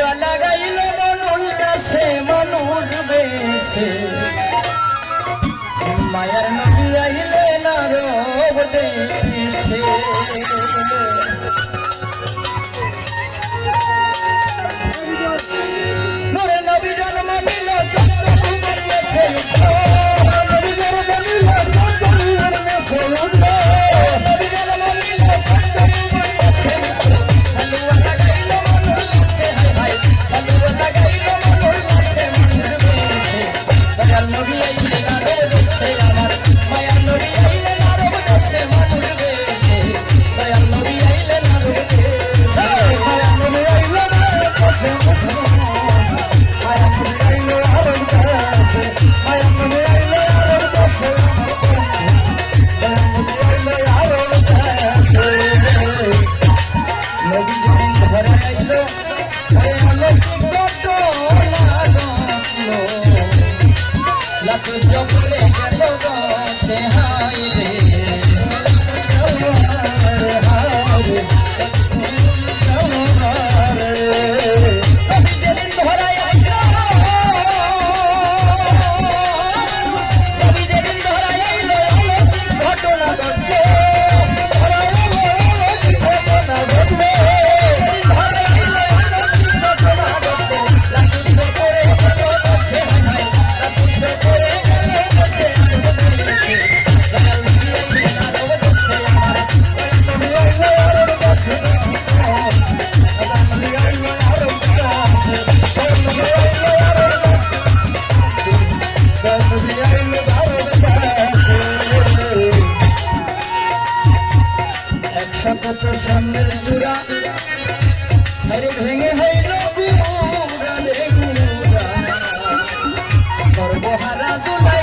জলা গাইল মন উল্লাসে মন উঠবে সে Yo creo que ভেঙে হইল সর্বহারা দুলাই